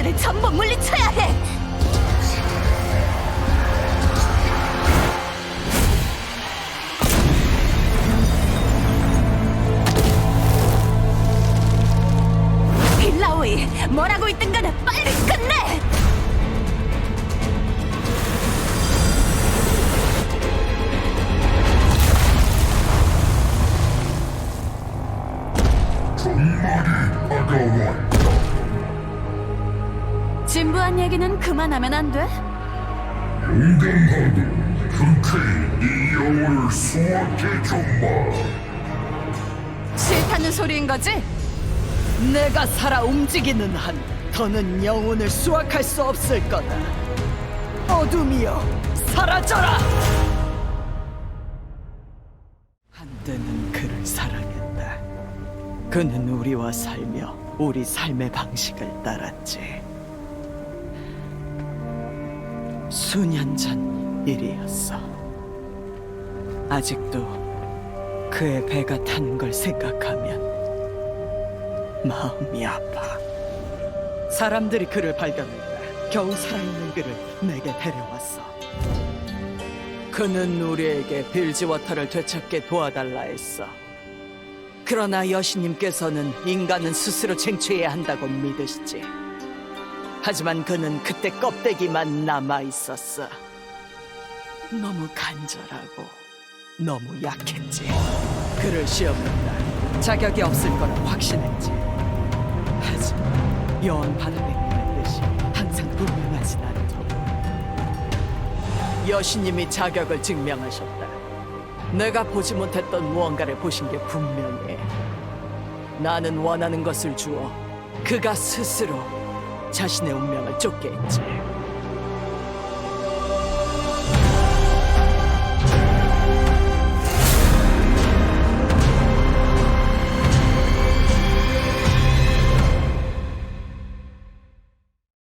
그들을 전부 물리쳐야 해. 빌라오이, 뭐라고 있든 간에 진부한 얘기는 그만하면 안 돼? 용감하고 흔쾌히 네 영혼을 수확해 줬마. 싫다는 소리인 거지? 내가 살아 움직이는 한 더는 영혼을 수확할 수 없을 거다. 어둠이여 사라져라. 한때는 그를 사랑했다. 그는 우리와 살며 우리 삶의 방식을 따랐지. 수년 전 일이었어. 아직도 그의 배가 타는 걸 생각하면 마음이 아파. 사람들이 그를 발견했다. 겨우 살아있는 그를 내게 데려왔어. 그는 우리에게 빌지워터를 되찾게 도와달라 했어. 그러나 여신님께서는 인간은 스스로 쟁취해야 한다고 믿으시지. 하지만 그는 그때 껍데기만 남아 있었어. 너무 간절하고 너무 약했지. 그를 시험했다. 자격이 없을 거라 확신했지. 하지만 여왕 바다백리의 뜻이 항상 분명하진 않도록. 여신님이 자격을 증명하셨다. 내가 보지 못했던 무언가를 보신 게 분명해. 나는 원하는 것을 주어 그가 스스로 자신의 운명을 쫓게 했지.